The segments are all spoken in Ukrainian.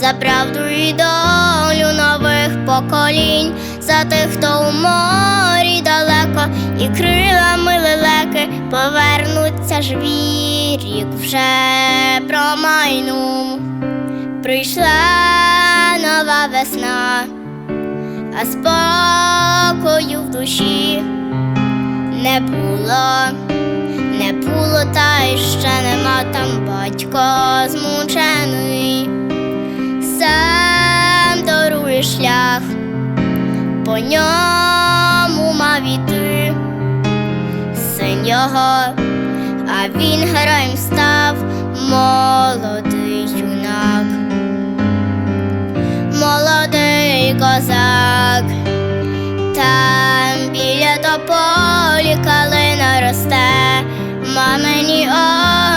за правду і долю нових поколінь, за тих, хто у морі далеко, і крилами лелеки повернуться живі, рік вже промайнув. Прийшла нова весна, а спокою в душі не було, не було, та й ще нема там батько змучений, шлях, по ньому мав іти син його, а він героєм став молодий юнак, молодий козак, там біля тополі калина росте, мамині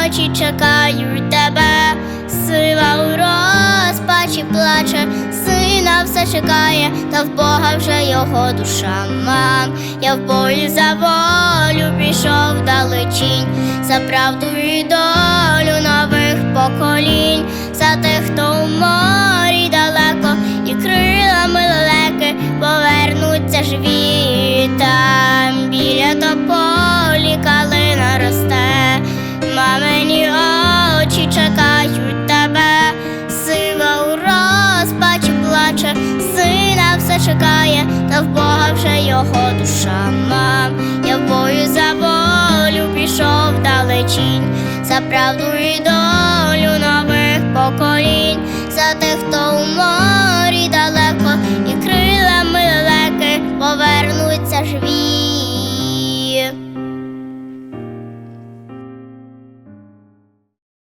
очі чекають тебе, сива у розпачі плаче, все чекає, та в Бога вже його душа мам. Я в бою за волю пішов далечінь, за правду і долю нових поколінь, за тих, хто у чекає, та в Бога вже його душа мам. Я в бою за волю пішов далечінь, за правду і долю нових поколінь,